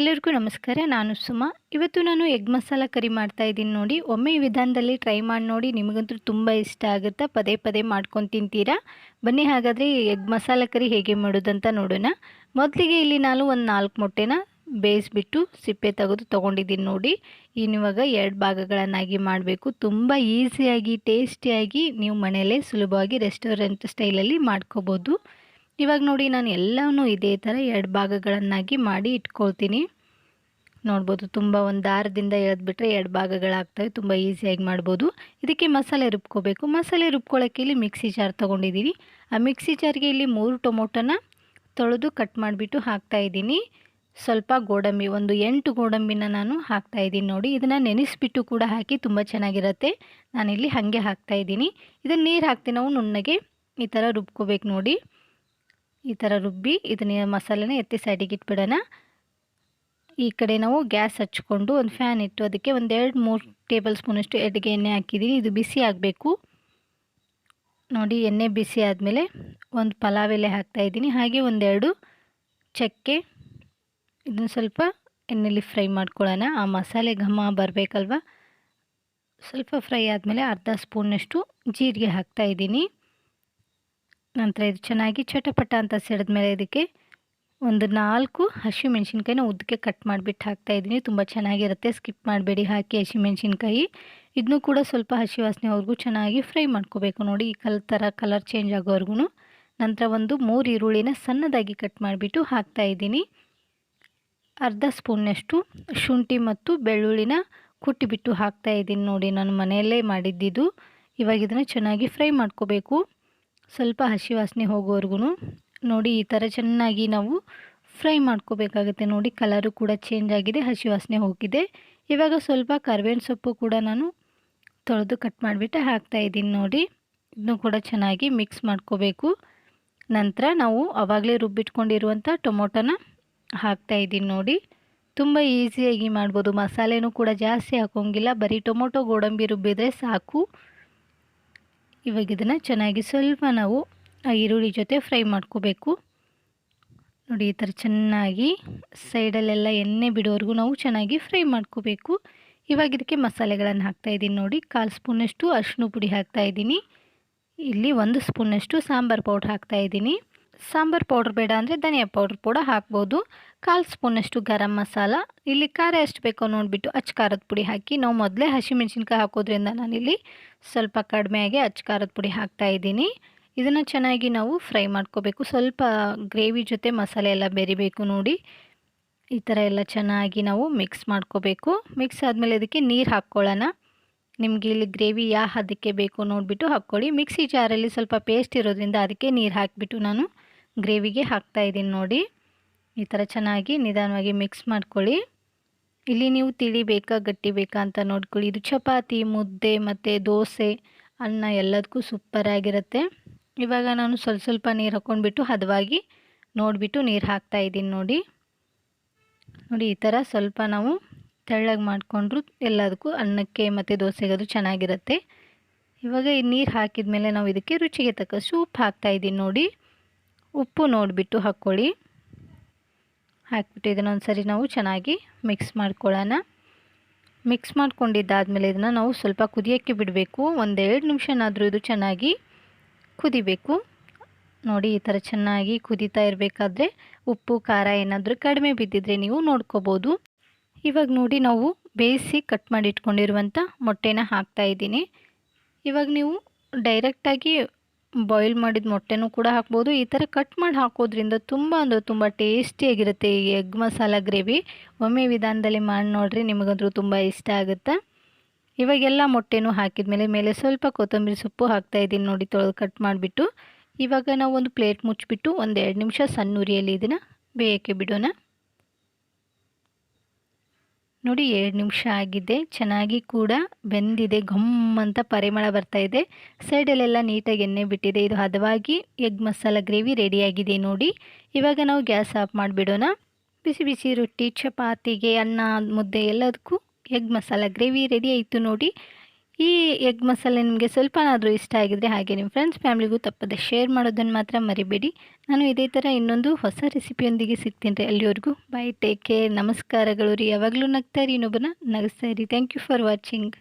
ಎಲ್ಲರಿಗೂ ನಮಸ್ಕಾರ, ನಾನು ಸುಮಾ. ಇವತ್ತು ನಾನು ಎಗ್ ಮಸಾಲ ಕರಿ ಮಾಡ್ತಾ ಇದ್ದೀನಿ ನೋಡಿ. ಒಮ್ಮೆ ಈ ವಿಧಾನದಲ್ಲಿ ಟ್ರೈ ಮಾಡಿ ನೋಡಿ, ನಿಮಗಂತೂ ತುಂಬ ಇಷ್ಟ ಆಗುತ್ತಾ? ಪದೇ ಪದೇ ಮಾಡ್ಕೊಂಡು ತಿಂತೀರಾ? ಬನ್ನಿ, ಹಾಗಾದರೆ ಎಗ್ ಮಸಾಲ ಕರಿ ಹೇಗೆ ಮಾಡೋದಂತ ನೋಡೋಣ. ಮೊದಲಿಗೆ ಇಲ್ಲಿ ನಾನು ಒಂದು ನಾಲ್ಕು ಮೊಟ್ಟೆನ ಬೇಯಿಸ್ಬಿಟ್ಟು ಸಿಪ್ಪೆ ತೆಗೆದು ತೊಗೊಂಡಿದ್ದೀನಿ ನೋಡಿ. ಇವಾಗ ಎರಡು ಭಾಗಗಳನ್ನಾಗಿ ಮಾಡಬೇಕು. ತುಂಬ ಈಸಿಯಾಗಿ, ಟೇಸ್ಟಿಯಾಗಿ ನೀವು ಮನೆಯಲ್ಲೇ ಸುಲಭವಾಗಿ ರೆಸ್ಟೋರೆಂಟ್ ಸ್ಟೈಲಲ್ಲಿ ಮಾಡ್ಕೋಬೋದು. ಇವಾಗ ನೋಡಿ ನಾನು ಎಲ್ಲವೂ ಇದೇ ಥರ ಎರಡು ಭಾಗಗಳನ್ನಾಗಿ ಮಾಡಿ ಇಟ್ಕೊಳ್ತೀನಿ. ನೋಡ್ಬೋದು ತುಂಬ ಒಂದು ದಾರದಿಂದ ಎಳೆದ್ಬಿಟ್ರೆ ಎರಡು ಭಾಗಗಳಾಗ್ತವೆ ತುಂಬ ಈಸಿಯಾಗಿ ಮಾಡ್ಬೋದು. ಇದಕ್ಕೆ ಮಸಾಲೆ ರುಬ್ಕೋಬೇಕು. ಮಸಾಲೆ ರುಬ್ಕೊಳ್ಳೋಕ್ಕೆ ಇಲ್ಲಿ ಮಿಕ್ಸಿ ಜಾರ್ ತೊಗೊಂಡಿದ್ದೀನಿ. ಆ ಮಿಕ್ಸಿ ಜಾರ್ಗೆ ಇಲ್ಲಿ ಮೂರು ಟೊಮೊಟೊನ ತೊಳೆದು ಕಟ್ ಮಾಡಿಬಿಟ್ಟು ಹಾಕ್ತಾಯಿದ್ದೀನಿ ಸ್ವಲ್ಪ ಗೋಡಂಬಿ, ಒಂದು ಎಂಟು ಗೋಡಂಬಿನ ನಾನು ಹಾಕ್ತಾಯಿದ್ದೀನಿ ನೋಡಿ. ಇದನ್ನು ನೆನೆಸ್ಬಿಟ್ಟು ಕೂಡ ಹಾಕಿ ತುಂಬ ಚೆನ್ನಾಗಿರುತ್ತೆ. ನಾನಿಲ್ಲಿ ಹಾಗೆ ಹಾಕ್ತಾಯಿದ್ದೀನಿ ಇದನ್ನು ನೀರು ಹಾಕ್ತೀನಿ. ನಾವು ನುಣ್ಣಗೆ ಈ ಥರ ರುಬ್ಕೋಬೇಕು ನೋಡಿ. ಈ ಥರ ರುಬ್ಬಿ ಇದನ್ನ ಮಸಾಲೆನ ಎತ್ತಿ ಸೈಡಿಗೆ ಇಟ್ಬಿಡೋಣ. ಈ ಕಡೆ ನಾವು ಗ್ಯಾಸ್ ಹಚ್ಕೊಂಡು ಒಂದು ಫ್ಯಾನ್ ಇಟ್ಟು ಅದಕ್ಕೆ ಒಂದೆರಡು ಮೂರು ಟೇಬಲ್ ಸ್ಪೂನಷ್ಟು ಎಡ್ಗೆ ಎಣ್ಣೆ ಹಾಕಿದ್ದೀನಿ ಇದು ಬಿಸಿ ಆಗಬೇಕು. ನೋಡಿ ಎಣ್ಣೆ ಬಿಸಿ ಆದಮೇಲೆ ಒಂದು ಪಲಾವ್ ಎಲೆ ಹಾಕ್ತಾಯಿದ್ದೀನಿ ಹಾಗೆ ಒಂದೆರಡು ಚಕ್ಕೆ ಇದನ್ನು ಸ್ವಲ್ಪ ಎಣ್ಣೆಲಿ ಫ್ರೈ ಮಾಡ್ಕೊಳ್ಳೋಣ. ಆ ಮಸಾಲೆ ಘಮ ಬರಬೇಕಲ್ವ? ಸ್ವಲ್ಪ ಫ್ರೈ ಆದಮೇಲೆ ಅರ್ಧ ಸ್ಪೂನಷ್ಟು ಜೀರಿಗೆ ಹಾಕ್ತಾಯಿದ್ದೀನಿ ನಂತರ ಇದು ಚೆನ್ನಾಗಿ ಚಟಪಟ ಅಂತ ಸಿಡಿದ್ಮೇಲೆ ಇದಕ್ಕೆ ಒಂದು ನಾಲ್ಕು ಹಸಿಮೆಣ್ಸಿನ್ಕಾಯಿನ ಉದ್ದಕ್ಕೆ ಕಟ್ ಮಾಡಿಬಿಟ್ಟು ಹಾಕ್ತಾ ಇದ್ದೀನಿ. ತುಂಬ ಚೆನ್ನಾಗಿರುತ್ತೆ. ಸ್ಕಿಪ್ ಮಾಡಬೇಡಿ. ಹಾಕಿ ಹಸಿಮೆಣ್ಸಿನ್ಕಾಯಿ ಇದನ್ನು ಕೂಡ ಸ್ವಲ್ಪ ಹಸಿ ವಾಸನೆವರೆಗೂ ಚೆನ್ನಾಗಿ ಫ್ರೈ ಮಾಡ್ಕೋಬೇಕು. ನೋಡಿ, ಈ ಕಲ್ ಥರ ಕಲರ್ ಚೇಂಜ್ ಆಗೋವರೆಗೂ ನಂತರ ಒಂದು ಮೂರು ಈರುಳ್ಳಿನ ಸಣ್ಣದಾಗಿ ಕಟ್ ಮಾಡಿಬಿಟ್ಟು ಹಾಕ್ತಾ ಇದ್ದೀನಿ. ಅರ್ಧ ಸ್ಪೂನ್ನಷ್ಟು ಶುಂಠಿ ಮತ್ತು ಬೆಳ್ಳುಳ್ಳಿನ ಕುಟ್ಟಿಬಿಟ್ಟು ಹಾಕ್ತಾ ಇದ್ದೀನಿ. ನೋಡಿ, ನಾನು ಮನೆಯಲ್ಲೇ ಮಾಡಿದ್ದಿದ್ದು. ಇವಾಗ ಇದನ್ನು ಚೆನ್ನಾಗಿ ಫ್ರೈ ಮಾಡ್ಕೋಬೇಕು. ಸ್ವಲ್ಪ ಹಸಿ ವಾಸನೆ ಹೋಗೋವರೆಗೂ ನೋಡಿ ಈ ಥರ ಚೆನ್ನಾಗಿ ನಾವು ಫ್ರೈ ಮಾಡ್ಕೋಬೇಕಾಗುತ್ತೆ. ನೋಡಿ ಕಲರು ಕೂಡ ಚೇಂಜ್ ಆಗಿದೆ, ಹಸಿ ವಾಸನೆ ಹೋಗಿದೆ. ಇವಾಗ ಸ್ವಲ್ಪ ಕರ್ಬೇವಿನ ಸೊಪ್ಪು ಕೂಡ ನಾನು ತೊಳೆದು ಕಟ್ ಮಾಡಿಬಿಟ್ಟು ಹಾಕ್ತಾಯಿದ್ದೀನಿ ನೋಡಿ. ಇದನ್ನು ಕೂಡ ಚೆನ್ನಾಗಿ ಮಿಕ್ಸ್ ಮಾಡ್ಕೋಬೇಕು. ನಂತರ ನಾವು ಅವಾಗಲೇ ರುಬ್ಬಿಟ್ಕೊಂಡಿರುವಂಥ ಟೊಮೊಟೊನ ಹಾಕ್ತಾಯಿದ್ದೀನಿ ನೋಡಿ. ತುಂಬ ಈಸಿಯಾಗಿ ಮಾಡ್ಬೋದು. ಮಸಾಲೆನೂ ಕೂಡ ಜಾಸ್ತಿ ಹಾಕೋಂಗಿಲ್ಲ. ಬರೀ ಟೊಮೊಟೊ, ಗೋಡಂಬಿ ರುಬ್ಬಿದರೆ ಸಾಕು. ಇವಾಗ ಇದನ್ನು ಚೆನ್ನಾಗಿ ಸ್ವಲ್ಪ ನಾವು ಆ ಈರುಳ್ಳಿ ಜೊತೆ ಫ್ರೈ ಮಾಡ್ಕೋಬೇಕು. ನೋಡಿ, ಈ ಥರ ಚೆನ್ನಾಗಿ ಸೈಡಲ್ಲೆಲ್ಲ ಎಣ್ಣೆ ಬಿಡೋವರೆಗೂ ನಾವು ಚೆನ್ನಾಗಿ ಫ್ರೈ ಮಾಡ್ಕೋಬೇಕು. ಇವಾಗ ಇದಕ್ಕೆ ಮಸಾಲೆಗಳನ್ನು ಹಾಕ್ತಾಯಿದ್ದೀನಿ ನೋಡಿ, ಕಾಲು ಸ್ಪೂನಷ್ಟು ಅರಿಶಿನ ಪುಡಿ ಹಾಕ್ತಾಯಿದ್ದೀನಿ ಇಲ್ಲಿ ಒಂದು ಸ್ಪೂನಷ್ಟು ಸಾಂಬಾರು ಪೌಡ್ರ್ ಹಾಕ್ತಾಯಿದ್ದೀನಿ ಸಾಂಬಾರು ಪೌಡ್ರ್ ಬೇಡ ಅಂದರೆ ಧನಿಯಾ ಪೌಡ್ರ್ ಕೂಡ ಹಾಕ್ಬೋದು. ಕಾಲು ಸ್ಪೂನಷ್ಟು ಗರಂ ಮಸಾಲ. ಇಲ್ಲಿ ಖಾರ ಎಷ್ಟು ಬೇಕೋ ನೋಡಿಬಿಟ್ಟು ಅಚ್ಚ ಖಾರದ ಪುಡಿ ಹಾಕಿ. ನಾವು ಮೊದಲೇ ಹಸಿಮೆಣ್ಸಿನ್ಕಾಯಿ ಹಾಕೋದ್ರಿಂದ ನಾನಿಲ್ಲಿ ಸ್ವಲ್ಪ ಕಡಿಮೆಯಾಗಿ ಅಚ್ಚ ಖಾರದ ಪುಡಿ ಹಾಕ್ತಾ ಇದ್ದೀನಿ. ಇದನ್ನು ಚೆನ್ನಾಗಿ ನಾವು ಫ್ರೈ ಮಾಡ್ಕೋಬೇಕು. ಸ್ವಲ್ಪ ಗ್ರೇವಿ ಜೊತೆ ಮಸಾಲೆ ಎಲ್ಲ ಬೆರಿಬೇಕು ನೋಡಿ. ಈ ಥರ ಎಲ್ಲ ಚೆನ್ನಾಗಿ ನಾವು ಮಿಕ್ಸ್ ಮಾಡ್ಕೋಬೇಕು. ಮಿಕ್ಸ್ ಆದಮೇಲೆ ಇದಕ್ಕೆ ನೀರು ಹಾಕ್ಕೊಳ್ಳೋಣ. ನಿಮಗೆ ಇಲ್ಲಿ ಗ್ರೇವಿ ಯಾವ ಹದಕ್ಕೆ ಬೇಕು ನೋಡಿಬಿಟ್ಟು ಹಾಕ್ಕೊಳ್ಳಿ. ಮಿಕ್ಸಿ ಜಾರಲ್ಲಿ ಸ್ವಲ್ಪ ಪೇಸ್ಟ್ ಇರೋದ್ರಿಂದ ಅದಕ್ಕೆ ನೀರು ಹಾಕಿಬಿಟ್ಟು ನಾನು ಗ್ರೇವಿಗೆ ಹಾಕ್ತಾಯಿದ್ದೀನಿ ನೋಡಿ. ಈ ಥರ ಚೆನ್ನಾಗಿ ನಿಧಾನವಾಗಿ ಮಿಕ್ಸ್ ಮಾಡ್ಕೊಳ್ಳಿ. ಇಲ್ಲಿ ನೀವು ತಿಳಿಬೇಕಾ ಗಟ್ಟಿ ಬೇಕಾ ಅಂತ ನೋಡ್ಕೊಳ್ಳಿ. ಇದು ಚಪಾತಿ, ಮುದ್ದೆ ಮತ್ತು ದೋಸೆ, ಅನ್ನ ಎಲ್ಲದಕ್ಕೂ ಸೂಪರಾಗಿರುತ್ತೆ ಇವಾಗ ನಾನು ಸ್ವಲ್ಪ ಸ್ವಲ್ಪ ನೀರು ಹಾಕ್ಕೊಂಡ್ಬಿಟ್ಟು ಹದವಾಗಿ ನೋಡಿಬಿಟ್ಟು ನೀರು ಹಾಕ್ತಾ ಇದ್ದೀನಿ ನೋಡಿ. ನೋಡಿ, ಈ ಥರ ಸ್ವಲ್ಪ ನಾವು ತೆಳ್ಳಗೆ ಮಾಡಿಕೊಂಡ್ರು ಎಲ್ಲದಕ್ಕೂ ಅನ್ನಕ್ಕೆ ಮತ್ತು ದೋಸೆಗೆ ಅದು ಚೆನ್ನಾಗಿರುತ್ತೆ. ಇವಾಗ ಈ ನೀರು ಹಾಕಿದ ಮೇಲೆ ನಾವು ಇದಕ್ಕೆ ರುಚಿಗೆ ತಕ್ಕಷ್ಟು ಉಪ್ಪು ಹಾಕ್ತಾಯಿದ್ದೀನಿ ನೋಡಿ. ಉಪ್ಪು ನೋಡಿಬಿಟ್ಟು ಹಾಕ್ಕೊಳ್ಳಿ. ಹಾಕ್ಬಿಟ್ಟು ಇದನ್ನೊಂದು ಸರಿ ನಾವು ಚೆನ್ನಾಗಿ ಮಿಕ್ಸ್ ಮಾಡ್ಕೊಳ್ಳೋಣ. ಮಿಕ್ಸ್ ಮಾಡ್ಕೊಂಡಿದ್ದಾದಮೇಲೆ ಇದನ್ನು ನಾವು ಸ್ವಲ್ಪ ಕುದಿಯೋಕ್ಕೆ ಬಿಡಬೇಕು. ಒಂದೆರಡು ನಿಮಿಷನಾದರೂ ಇದು ಚೆನ್ನಾಗಿ ಕುದಿಬೇಕು. ನೋಡಿ, ಈ ಥರ ಚೆನ್ನಾಗಿ ಕುದೀತಾ ಇರಬೇಕಾದ್ರೆ ಉಪ್ಪು, ಖಾರ ಏನಾದರೂ ಕಡಿಮೆ ಬಿದ್ದಿದ್ರೆ ನೀವು ನೋಡ್ಕೋಬೋದು. ಇವಾಗ ನೋಡಿ ನಾವು ಬೇಯಿಸಿ ಕಟ್ ಮಾಡಿ ಇಟ್ಕೊಂಡಿರುವಂಥ ಮೊಟ್ಟೆನ ಹಾಕ್ತಾಯಿದ್ದೀನಿ ಇವಾಗ ನೀವು ಡೈರೆಕ್ಟಾಗಿ ಬಾಯ್ಲ್ ಮಾಡಿದ ಮೊಟ್ಟೆನೂ ಕೂಡ ಹಾಕ್ಬೋದು. ಈ ಥರ ಕಟ್ ಮಾಡಿ ಹಾಕೋದ್ರಿಂದ ತುಂಬ ಅಂದರೆ ತುಂಬ ಟೇಸ್ಟಿಯಾಗಿರುತ್ತೆ ಈ ಎಗ್ ಮಸಾಲ ಗ್ರೇವಿ ಒಮ್ಮೆ ವಿಧಾನದಲ್ಲಿ ಮಾಡಿ ನೋಡಿರಿ ನಿಮಗಂದ್ರೂ ತುಂಬ ಇಷ್ಟ ಆಗುತ್ತೆ? ಇವಾಗೆಲ್ಲ ಮೊಟ್ಟೆನೂ ಹಾಕಿದ ಮೇಲೆ ಮೇಲೆ ಸ್ವಲ್ಪ ಕೊತ್ತಂಬರಿ ಸೊಪ್ಪು ಹಾಕ್ತಾ ಇದ್ದೀನಿ ನೋಡಿ ತೊಳೆದು ಕಟ್ ಮಾಡಿಬಿಟ್ಟು. ಇವಾಗ ನಾವು ಒಂದು ಪ್ಲೇಟ್ ಮುಚ್ಚಿಬಿಟ್ಟು ಒಂದು ಎರಡು ನಿಮಿಷ ಸಣ್ಣ ಉರಿಯಲ್ಲಿ ಇದನ್ನು ಬೇಯೋಕ್ಕೆ ಬಿಡೋಣ. ನೋಡಿ, ಎರಡು ನಿಮಿಷ ಆಗಿದೆ. ಚೆನ್ನಾಗಿ ಕೂಡ ಬೆಂದಿದೆ, ಘಮ್ ಅಂತ ಪರಿಮಳ ಬರ್ತಾ ಇದೆ. ಸೈಡಲ್ಲೆಲ್ಲ ನೀಟಾಗಿ ಎಣ್ಣೆ ಬಿಟ್ಟಿದೆ. ಇದು ಹದವಾಗಿ ಎಗ್ ಮಸಾಲ ಗ್ರೇವಿ ರೆಡಿಯಾಗಿದೆ ನೋಡಿ. ಇವಾಗ ನಾವು ಗ್ಯಾಸ್ ಆಫ್ ಮಾಡಿಬಿಡೋಣ. ಬಿಸಿ ಬಿಸಿ ರೊಟ್ಟಿ, ಚಪಾತಿಗೆ, ಅನ್ನ, ಮುದ್ದೆ ಎಲ್ಲದಕ್ಕೂ ಎಗ್ ಮಸಾಲ ಗ್ರೇವಿ ರೆಡಿ ಆಯಿತು ನೋಡಿ. ಈ ಎಗ್ ಮಸಾಲೆ ನಿಮಗೆ ಸ್ವಲ್ಪನಾದರೂ ಇಷ್ಟ ಆಗಿದರೆ ಹಾಗೆ ನಿಮ್ಮ ಫ್ರೆಂಡ್ಸ್ ಫ್ಯಾಮಿಲಿಗೂ ತಪ್ಪದೆ ಶೇರ್ ಮಾಡೋದನ್ನು ಮಾತ್ರ ಮರಿಬೇಡಿ. ನಾನು ಇದೇ ಥರ ಇನ್ನೊಂದು ಹೊಸ ರೆಸಿಪಿಯೊಂದಿಗೆ ಸಿಗ್ತೀನಿ ರೀ ಅಲ್ಲಿವರೆಗೂ. ಬೈ ಟೇಕ್ ಕೇರ್ ನಮಸ್ಕಾರಗಳು ರೀ. ಯಾವಾಗಲೂ ನಗ್ತಾ ರೀ ಇನ್ನೊಬ್ಬನ ನಗಿಸ್ತಾ ಇರಿ. Thank you for watching